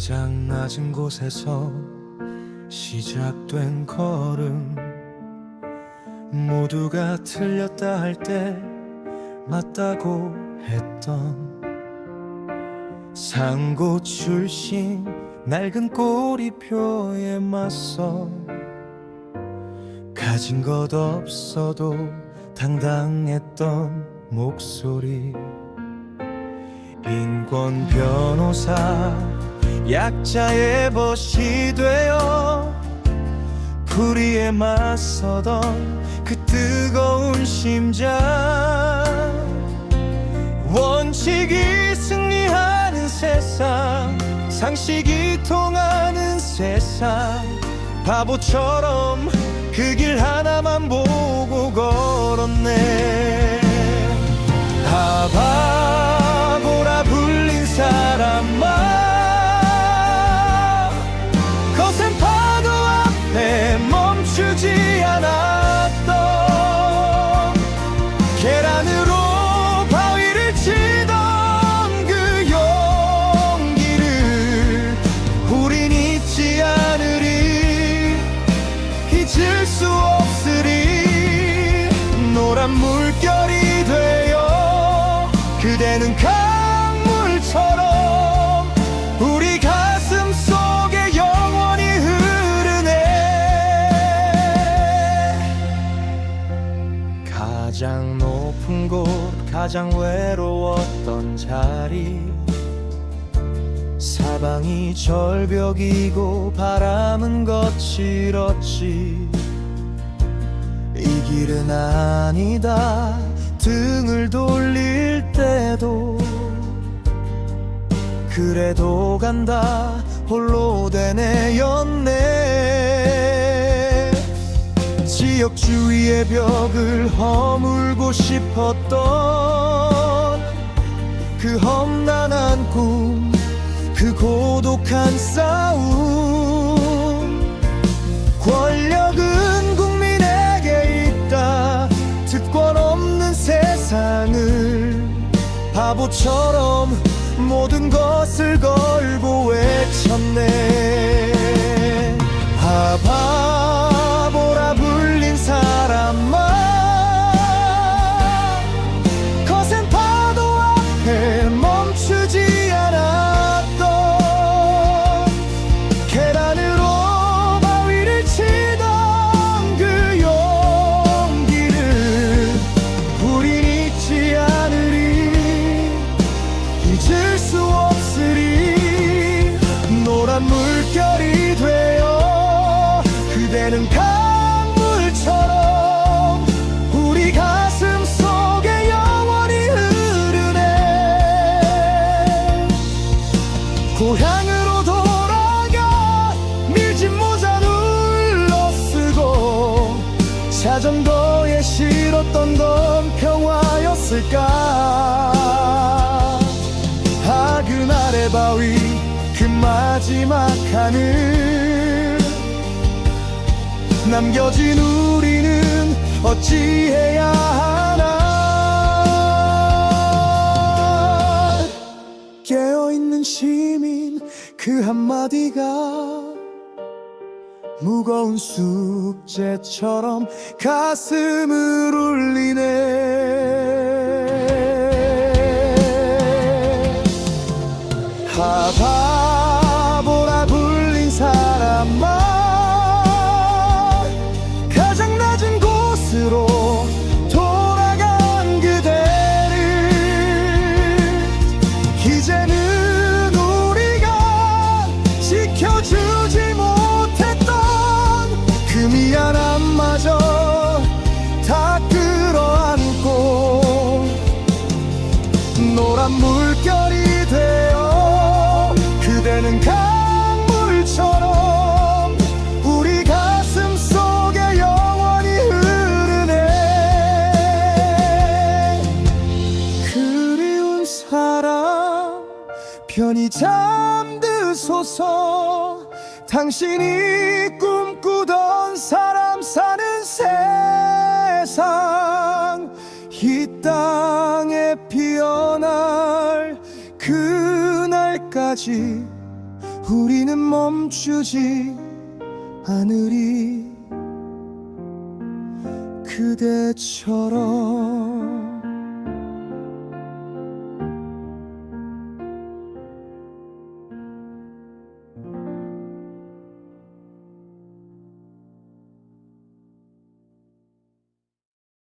가장 낮은 곳에서 시작된 걸음. 모두가 틀렸다 할 때 맞다고 했던 상고 출신 낡은 꼬리표에 맞서 가진 것 없어도 당당했던 목소리. 인권 변호사 약자의 벗이 되어 불의에 맞서던 그 뜨거운 심장. 원칙이 승리하는 세상 상식이 통하는 세상. 바보처럼 그 길 하나만 보고 걸었네. 다바 노란 물결이 되어 그대는 강물처럼 우리 가슴 속에 영원히 흐르네. 가장 높은 곳 가장 외로웠던 자리. 사방이 절벽이고 바람은 거칠었지. 이 길은 아니다. 등을 돌릴 때도 그래도 간다. 홀로 된 애였네. 지역주의의 벽을 허물고 싶었던 그 험난한 꿈, 그 고독한 싸움. 권력은 바보처럼 모든 것을 걸고 외쳤네. 아, 바보라 불린 사람아. 거센 파도 앞에 멈추지 않았던 계단으로 바위를 치던 그 용기를 우린 잊지 않으 우리 가슴 속에 영원히 흐르네. 고향으로 돌아가 밀짚 모자 눌러 쓰고 자전거에 실었던 건 평화였을까? 아 그날의 바위 그 마지막 하늘 남겨진 우리는 어찌해야 하나? 깨어있는 시민 그 한마디가 무거운 숙제처럼 가슴을 울리네. 하바 강물처럼 우리 가슴 속에 영원히 흐르네. 그리운 사람 편히 잠드소서. 당신이 꿈꾸던 사람 사는 세상. 이 땅에 피어날 그날까지 우리는 멈추지 않으리. 그대처럼